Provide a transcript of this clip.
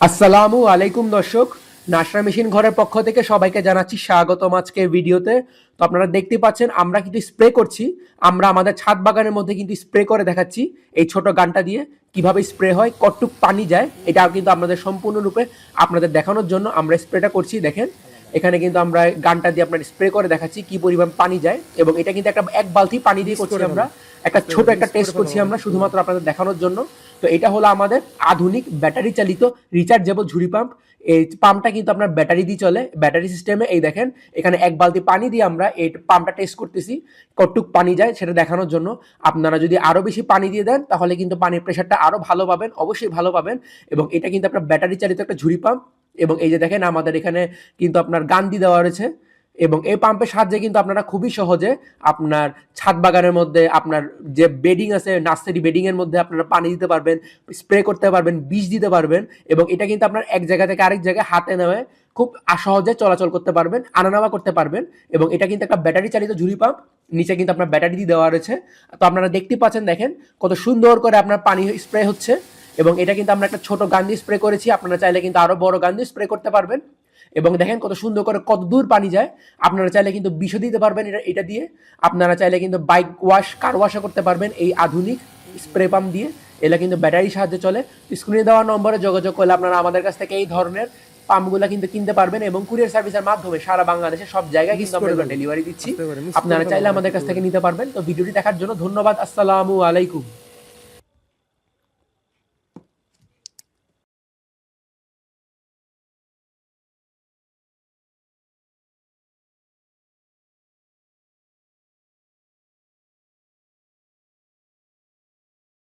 আসসালামু আলাইকুম দর্শক। নাসরা মেশিন ঘরের পক্ষ থেকে সবাইকে জানাচ্ছি স্বাগতম আজকে ভিডিওতে। তো আপনারা দেখতে পাচ্ছেন, আমরা কিন্তু স্প্রে করছি। আমরা আমাদের ছাদ বাগানের মধ্যে কিন্তু স্প্রে করে দেখাচ্ছি এই ছোট গানটা দিয়ে। কীভাবে স্প্রে হয়, কতটুক পানি যায় এটা কিন্তু আপনাদের সম্পূর্ণরূপে আপনাদের দেখানোর জন্য আমরা স্প্রেটা করছি, দেখেন। এখানে কিন্তু আমরা গানটা দিয়ে আপনার স্প্রে করে দেখাচ্ছি কি পরিমাণ পানি যায় এবং এটা কিন্তু একটা এক বালতি পানি দিয়ে করছি আমরা। একটা ছোট একটা টেস্ট করছি আমরা শুধুমাত্র আপনাদের দেখানোর জন্য। তো এটা হলো আমাদের আধুনিক ব্যাটারি চালিত রিচার্জেবল ঝুড়ি পাম্প এই পাম্পটা কিন্তু আপনার ব্যাটারি দিয়ে চলে। ব্যাটারি সিস্টেমে এই দেখেন এখানে এক বালতি পানি দিয়ে আমরা এই পাম্পটা টেস্ট করতেছি কতটুক পানি যায় সেটা দেখানোর জন্য। আপনারা যদি আরও বেশি পানি দিয়ে দেন তাহলে কিন্তু পানির প্রেশারটা আরও ভালো পাবেন অবশ্যই ভালো পাবেন। এবং এটা কিন্তু আপনার ব্যাটারি চালিত একটা ঝুড়ি পাম্প এবং এই যে দেখেন আমাদের এখানে কিন্তু আপনার গান্ধি দেওয়া রয়েছে এবং এই পাম্পের সাহায্যে কিন্তু আপনারা খুবই সহজে আপনার ছাদ বাগানের মধ্যে আপনার যে বেডিং আছে নার্সারি বেডিং এর মধ্যে আপনারা পানি দিতে পারবেন স্প্রে করতে পারবেন, বীজ দিতে পারবেন এবং এটা কিন্তু আপনার এক জায়গা থেকে আরেক জায়গায় হাতে নেওয়া খুব সহজে চলাচল করতে পারবেন আনা নেওয়া করতে পারবেন এবং এটা কিন্তু একটা ব্যাটারি চালিত ঝুড়ি পাম্প নিচে কিন্তু আপনার ব্যাটারি দিয়ে দেওয়া রয়েছে। তো আপনারা দেখতে পাচ্ছেন দেখেন কত সুন্দর করে আপনার পানি স্প্রে হচ্ছে। এবং এটা কিন্তু আমরা একটা ছোট গান দিয়ে স্প্রে করেছি আপনারা চাইলে কিন্তু আরও বড় গান দিয়ে স্প্রে করতে পারবেন। এবং দেখেন কত সুন্দর করে কত দূর পানি যায় আপনারা চাইলে কিন্তু বিষও দিতে পারবেন এটা এটা দিয়ে। আপনারা চাইলে কিন্তু বাইক ওয়াশ কার ওয়াশও করতে পারবেন এই আধুনিক স্প্রে পাম্প দিয়ে। এটা কিন্তু ব্যাটারির সাহায্যে চলে। স্ক্রিনে দেওয়া নম্বরে যোগাযোগ করলে আপনারা আমাদের কাছ থেকে এই ধরনের পাম্পগুলো কিন্তু কিনতে পারবেন এবং কুরিয়ার সার্ভিসের মাধ্যমে সারা বাংলাদেশে সব জায়গায় কিন্তু আমরা ডেলিভারি দিচ্ছি। আপনারা চাইলে আমাদের কাছ থেকে নিতে পারবেন। তো ভিডিওটি দেখার জন্য ধন্যবাদ। আসসালামু আলাইকুম।